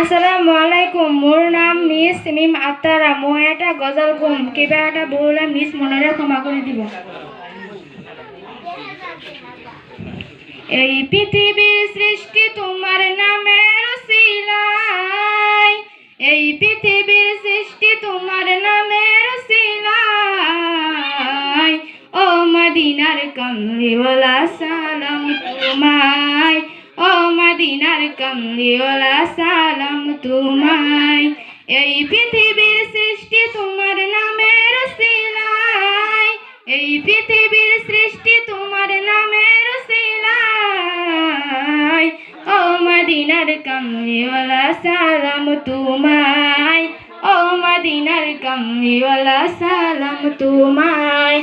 আসসালামু আলাইকুম মোৰ নাম মিছ মিম আক্তাৰা। মই এটা গজল ক'ম কিবা এটা বহুলে মিছ মনেৰে ক্ষমা কৰি দিব। এই পৃথিৱীৰ সৃষ্টি তোমাৰ নামেৰ চিলাই এই পৃথিৱীৰ সৃষ্টি তোমাৰ নামের চিলাই ও মদিনার কমলিওয়ালা সালাম তোমায়, ও মদিনার কমলিওয়ালা, সালাম তোমায়। এই পৃথিবীর সৃষ্টি তোমার নামের সিলাই। এই পৃথিবীর সৃষ্টি তোমার নামের সিলাই। ও মদিনার কমলিওয়ালা, সালাম তোমায়। ও মদিনার কমলিওয়ালা, সালাম তোমায়।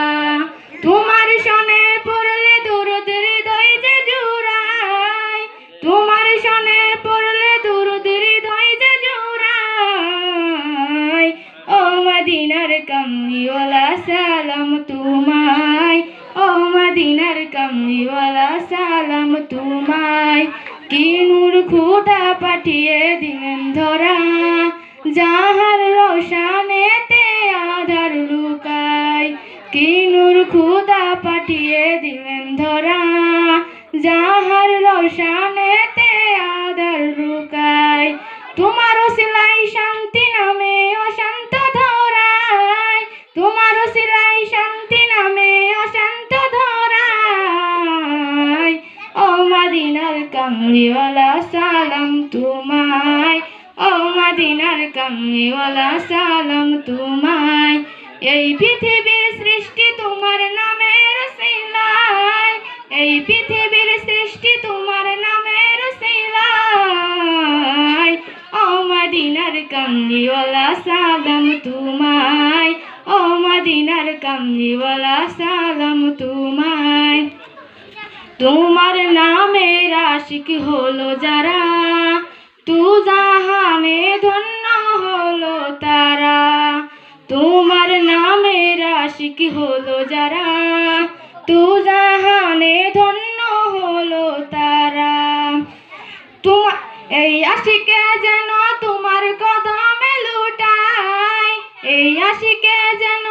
তোমায় কি নূর খুদা পাঠিয়ে দিলেন ধরা? যাহার রোশানেতে আধার লুকায় কিনুর খুদা পাঠিয়ে দিলেন ধরা? যাহার রোশানেতে আধার লুকায় তোমারও সিলাই শান্তি নামে কামলিওয়ালা, সালাম তোমায়। ও মদিনার কামলিওয়ালা, সালাম তোমায়। এই পৃথিবীর সৃষ্টি তোমার নামের সিলাই এই পৃথিবীর সৃষ্টি তোমার নামের সিলাই ও মদিনার কামলিওয়ালা, সালাম তোমায়। ও মদিনার কামলিওয়ালা, সালাম তোমায় তোমার নামের আশিক হলো যারা, তু জাহানে ধন্য হলো তারা। তোমার নামের আশিক হলো যারা, তু জাহানে ধন্য হলো তারা। তোমার এই আশিকে যেন তোমার কদমে লুটাই এই আশিকে যেন